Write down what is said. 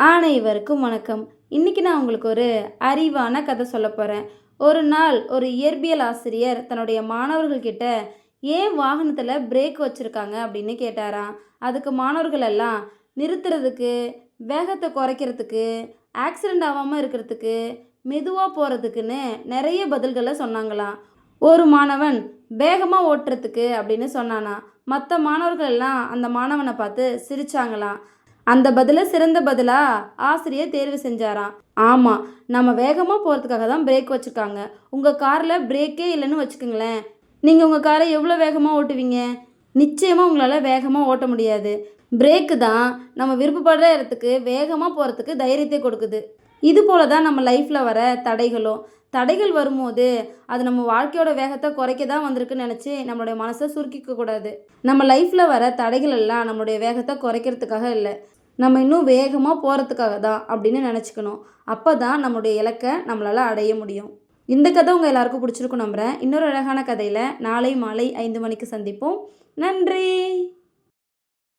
ஆனைவருக்கும் வணக்கம். இன்றைக்கி நான் உங்களுக்கு ஒரு அறிவான கதை சொல்ல போகிறேன் ஒரு நாள் ஒரு இயற்பியல் ஆசிரியர் தன்னுடைய மாணவர்கள்கிட்ட ஏன் வாகனத்தில் பிரேக் வச்சுருக்காங்க? அப்படின்னு கேட்டாராம். அதுக்கு மாணவர்கள் எல்லாம் நிறுத்துறதுக்கு வேகத்தை குறைக்கிறதுக்கு ஆக்சிடெண்ட் ஆகாமல் இருக்கிறதுக்கு மெதுவாக போகிறதுக்குன்னு நிறைய பதில்களை சொன்னாங்களாம். ஒரு மாணவன் வேகமாக ஓட்டுறதுக்கு அப்படின்னு சொன்னானா மற்ற மாணவர்கள் எல்லாம் அந்த மாணவனை பார்த்து சிரிச்சாங்களாம். அந்த பதிலை சிறந்த பதிலாக ஆசிரியர் தேர்வு செஞ்சாராம். ஆமாம் நம்ம வேகமாக போகிறதுக்காக தான் பிரேக் வச்சுருக்காங்க. உங்கள் காரில் பிரேக்கே இல்லைன்னு வச்சுக்கோங்களேன். நீங்கள் உங்கள் காரை எவ்வளோ வேகமாக ஓட்டுவீங்க? நிச்சயமாக உங்களால் வேகமாக ஓட்ட முடியாது. பிரேக்கு தான் நம்ம விருப்பப்படுற இடத்துக்கு வேகமாக போகிறதுக்கு தைரியத்தை கொடுக்குது. இது போல தான் நம்ம லைஃப்பில் வர தடைகளும். தடைகள் வரும்போது அது நம்ம வாழ்க்கையோட வேகத்தை குறைக்க தான் வந்திருக்குன்னு நினச்சி நம்மளுடைய மனசை சுருக்கிக்க கூடாது. நம்ம லைஃப்பில் வர தடைகள் எல்லாம் நம்மளுடைய வேகத்தை குறைக்கிறதுக்காக இல்லை. நம்ம இன்னும் வேகமாக போகிறதுக்காக தான் அப்படின்னு நினச்சிக்கணும். அப்போ தான் நம்மளுடைய இலக்கை நம்மளால் அடைய முடியும். இந்த கதை உங்கள் எல்லாருக்கும் பிடிச்சிருக்கும் நம்புகிறேன் இன்னொரு அழகான கதையில் நாளை மாலை ஐந்து மணிக்கு சந்திப்போம். நன்றி!